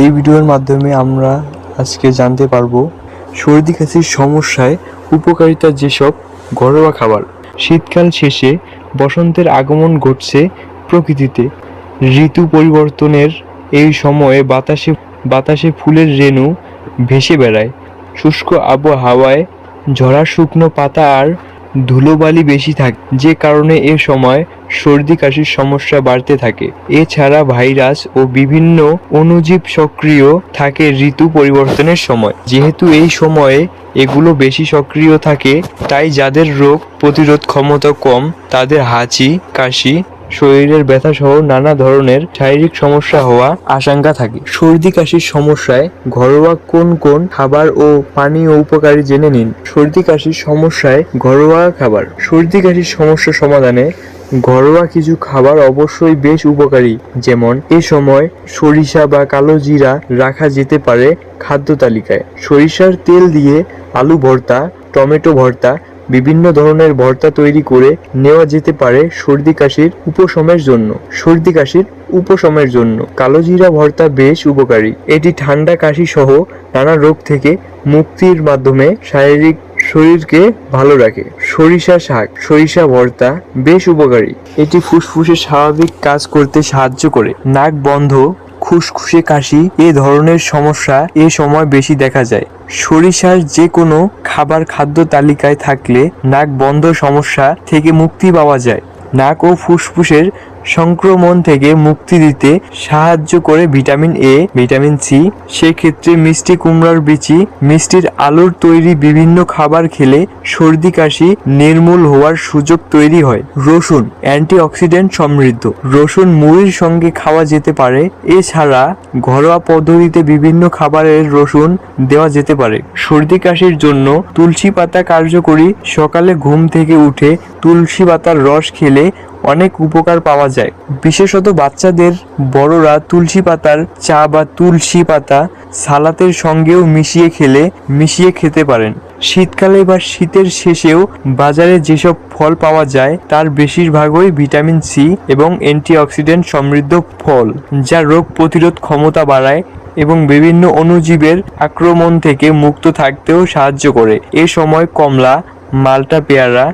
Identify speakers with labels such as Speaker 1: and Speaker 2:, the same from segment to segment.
Speaker 1: এই ভিডিওর মাধ্যমে আমরা আজকে জানতে পারব সর্দি, কাশির সমস্যায় উপকারিতা যেসব ঘরোয়া খাবার। শীতকাল শেষে বসন্তের আগমন ঘটছে প্রকৃতিতে। ঋতু পরিবর্তনের এই সময়ে বাতাসে বাতাসে ফুলের রেণু ভেসে বেড়ায়। শুষ্ক আবহাওয়ায় ঝরা শুকনো পাতা আর ধুলোবালি বেশি থাকে, যে কারণে এ সময় সর্দি কাশির সমস্যা বাড়তে থাকে। এছাড়া ভাইরাস ও বিভিন্ন অণুজীব সক্রিয় থাকে ঋতু পরিবর্তনের সময়। যেহেতু এই সময়ে এগুলো বেশি সক্রিয় থাকে, তাই যাদের রোগ প্রতিরোধ ক্ষমতা কম, তাদের হাঁচি, কাশি শরীরের ব্যথা সহ নানা ধরনের শারীরিক সমস্যা হওয়া আশঙ্কা থাকে। সর্দি, কাশির সমস্যায় ঘরোয়া কোন কোন খাবার ও পানীয় উপকারী জেনে নিন। সর্দি, কাশির সমস্যায় ঘরোয়া খাবার। সর্দি, কাশির সমস্যা সমাধানে ঘরোয়া কিছু খাবার অবশ্যই বেশ উপকারী, যেমন এ সময় সরিষা বা কালো জিরা রাখা যেতে পারে খাদ্য তালিকায়। সরিষার তেল দিয়ে আলু ভর্তা, টমেটো ভর্তা বিভিন্ন ধরনের ভর্তা তৈরি করে নেওয়া যেতে পারে সর্দি কাশির উপশমের জন্য। সর্দি কাশির উপশমের জন্য। কালো জিরা ভর্তা বেশ উপকারী। এটি ঠান্ডা কাশি সহ নানা রোগ থেকে মুক্তির মাধ্যমে শারীরিক শরীরকে ভালো রাখে। সরিষা শাক, সরিষা ভর্তা বেশ উপকারী। এটি ফুসফুসে স্বাভাবিক কাজ করতে সাহায্য করে। নাক বন্ধ খুসখুসে কাশি, এ ধরনের সমস্যা এ সময় বেশি দেখা যায়। সরিষার যে কোনো খাবার খাদ্য তালিকায় থাকলে নাক বন্ধ সমস্যা থেকে মুক্তি পাওয়া যায়। নাক ও ফুসফুসের সংক্রমণ থেকে মুক্তি দিতে সাহায্য করে ভিটামিন এ, ভিটামিন সি। সেক্ষেত্রে মিষ্টি কুমড়ার বিচি, মিষ্টির আলুর তৈরি বিভিন্ন খাবার খেলে সর্দি কাশি নির্মূল হওয়ার সুযোগ তৈরি হয়। রসুন, অ্যান্টিঅক্সিডেন্ট সমৃদ্ধ। রসুন মুড়ির সঙ্গে খাওয়া যেতে পারে। এছাড়া ঘরোয়া পদ্ধতিতে বিভিন্ন খাবারের রসুন দেওয়া যেতে পারে। সর্দি কাশির জন্য তুলসী পাতা কার্যকরী। সকালে ঘুম থেকে উঠে তুলসী পাতার রস খেলে অনেক উপকার পাওয়া যায়। বিশেষত বাচ্চাদের বড়রা তুলসী পাতার চা বা তুলসী পাতা সালাতের সঙ্গেও মিশিয়ে খেলে, মিশিয়ে খেতে পারেন। শীতকালে বা শীতের শেষেও বাজারে যেসব ফল পাওয়া যায়, তার বেশিরভাগই ভিটামিন সি এবং অ্যান্টিঅক্সিডেন্ট সমৃদ্ধ ফল, যা রোগ প্রতিরোধ ক্ষমতা বাড়ায় এবং বিভিন্ন অণুজীবের আক্রমণ থেকে মুক্ত থাকতেও সাহায্য করে। এ সময় কমলা, মাল্টা পেয়ারা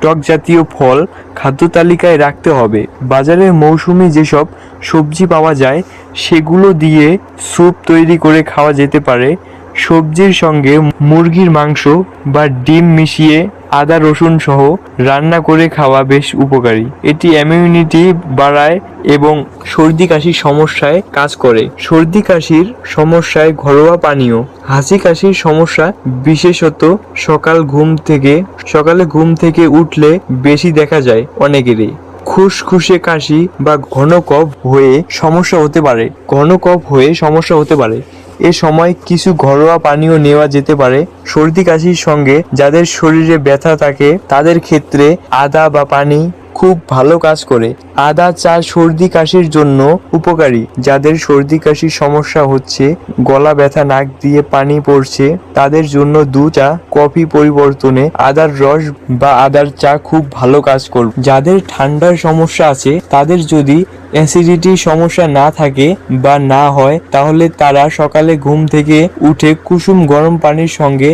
Speaker 1: টক জাতীয় ফল খাদ্য তালিকায় রাখতে হবে। বাজারে মৌসুমি যেসব সবজি পাওয়া যায়, সেগুলো দিয়ে স্যুপ তৈরি করে খাওয়া যেতে পারে। সবজির সঙ্গে মুরগির মাংস বা ডিম মিশিয়ে আদা, রসুন সহ রান্না করে খাওয়া বেশ উপকারী। এটি ইমিউনিটি বাড়ায় এবং সর্দি কাশির সমস্যায় কাজ করে। সর্দি কাশির সমস্যায় ঘরোয়া পানীয়। হাসি কাশির সমস্যা বিশেষত সকাল ঘুম থেকে, সকালে ঘুম থেকে উঠলে বেশি দেখা যায় অনেকেরই। খুসখুসে কাশি বা ঘন কফ হয়ে সমস্যা হতে পারে। ঘন কফ হয়ে সমস্যা হতে পারে। এ সময় কিছু ঘরোয়া পানীয় নেওয়া যেতে পারে। সর্দি কাশির সঙ্গে যাদের শরীরে ব্যথা থাকে, তাদের ক্ষেত্রে আদা বা পানি খুব ভালো কাজ করে। আদা, চা, সর্দি, কাশির জন্য উপকারী। যাদের সর্দি, কাশির সমস্যা হচ্ছে, গলা ব্যথা, নাক দিয়ে পানি পড়ছে, তাদের জন্য দু চা কফি পরিবর্তনে আদার রস বা আদার চা খুব ভালো কাজ করবে। যাদের ঠান্ডার সমস্যা আছে, তাদের যদি অ্যাসিডিটির সমস্যা না থাকে বা না হয়, তাহলে তারা সকালে ঘুম থেকে উঠে কুসুম গরম পানির সঙ্গে